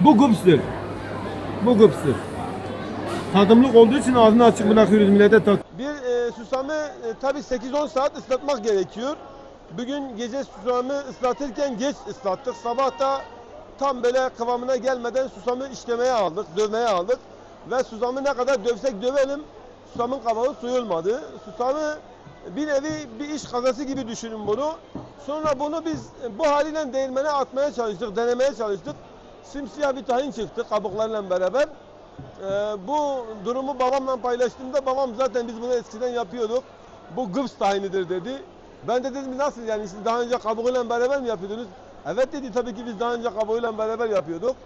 Bu gıpstır. Bu gıpstır. Tadımlık olduğu için ağzını açık bırakıyoruz millete tat. Bir e, susamı e, tabii 8-10 saat ıslatmak gerekiyor. Bugün gece susamı ıslatırken geç ıslattık. Sabah da tam böyle kıvamına gelmeden susamı işlemeye aldık, dövmeye aldık. Ve susamı ne kadar dövsek dövelim susamın kabağı soyulmadı. Susamı bir nevi bir iş kazası gibi düşünün bunu. Sonra bunu biz e, bu haliyle değirmene atmaya çalıştık, denemeye çalıştık. Simsiyah bir tahin çıktı kabuklarla beraber. Ee, bu durumu babamla paylaştığımda babam zaten biz bunu eskiden yapıyorduk. Bu gıps tahinidir dedi. Ben de dedim nasıl yani siz daha önce kabuğuyla beraber mi yapıyordunuz? Evet dedi tabii ki biz daha önce kabuğuyla beraber yapıyorduk.